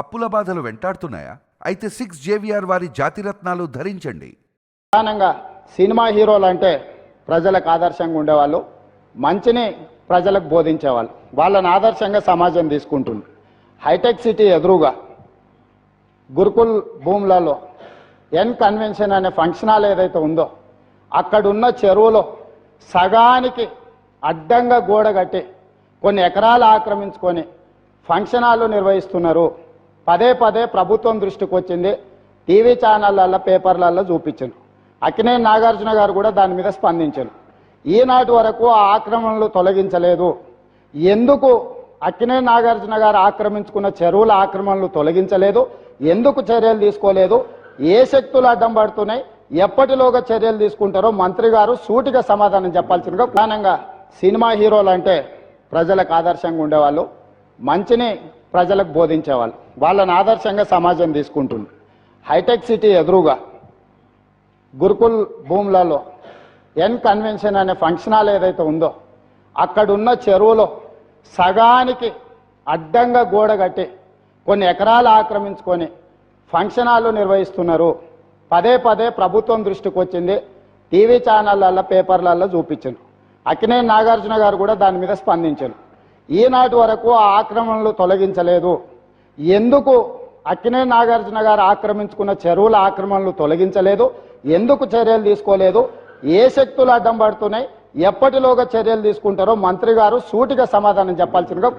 అప్పుల బాధలు వెంటాడుతున్నాయా? అయితే సిక్స్ జేవిఆర్ వారి జాతిరత్నాలు ధరించండి. ప్రధానంగా సినిమా హీరోలు అంటే ప్రజలకు ఆదర్శంగా ఉండేవాళ్ళు మంచిని ప్రజలకు బోధించేవాళ్ళు. వాళ్ళని ఆదర్శంగా సమాజం తీసుకుంటుంది. హైటెక్ సిటీ ఎదురుగా గురుకుల్ భూములలో ఎన్ కన్వెన్షన్ అనే ఫంక్షన్ హాల్ ఏదైతే ఉందో అక్కడున్న చెరువులో సగానికి అడ్డంగా గోడ కట్టి కొన్ని ఎకరాలు ఆక్రమించుకొని ఫంక్షన్ హాల్ నిర్వహిస్తున్నారు. పదే పదే ప్రభుత్వం దృష్టికి వచ్చింది. టీవీ ఛానళ్ళల్లో పేపర్లలో చూపించాను. అక్కినే నాగార్జున గారు కూడా దాని మీద స్పందించారు ఈనాటి వరకు ఆ ఆక్రమణలు తొలగించలేదు. ఎందుకు అక్కినే నాగార్జున గారు ఆక్రమించుకున్న చెరువుల ఆక్రమణలు తొలగించలేదు? ఎందుకు చర్యలు తీసుకోలేదు? ఏ శక్తులు అడ్డం పడుతున్నాయి? ఎప్పటిలోగా చర్యలు తీసుకుంటారో మంత్రి గారు సూటిగా సమాధానం చెప్పాల్సిందిగా ప్రధానంగా సినిమా హీరోలు అంటే ప్రజలకు ఆదర్శంగా ఉండేవాళ్ళు. మంచిని ప్రజలకు బోధించేవాళ్ళు. వాళ్ళని ఆదర్శంగా సమాజం తీసుకుంటుంది. హైటెక్ సిటీ ఎదురుగా గురుకుల్ భూములలో ఎన్ కన్వెన్షన్ అనే ఫంక్షన్ హాల్ ఏదైతే ఉందో అక్కడున్న చెరువులో సగానికి అడ్డంగా గోడ కట్టి కొన్ని ఎకరాలు ఆక్రమించుకొని ఫంక్షన్ హాల్ నిర్వహిస్తున్నారు. పదే పదే ప్రభుత్వం దృష్టికి వచ్చింది. టీవీ ఛానళ్ళల్లో పేపర్లలో చూపించారు అక్కినే నాగార్జున గారు కూడా దాని మీద స్పందించారు ఈనాటి వరకు ఆ ఆక్రమణలు తొలగించలేదు. ఎందుకు అక్కినే నాగార్జున గారు ఆక్రమించుకున్న చెరువుల ఆక్రమణలు తొలగించలేదు? ఎందుకు చర్యలు తీసుకోలేదు? ఏ శక్తులు అడ్డం పడుతున్నాయి? ఎప్పటిలోగా చర్యలు తీసుకుంటారో మంత్రి గారు సూటిగా సమాధానం చెప్పాల్సిందిగా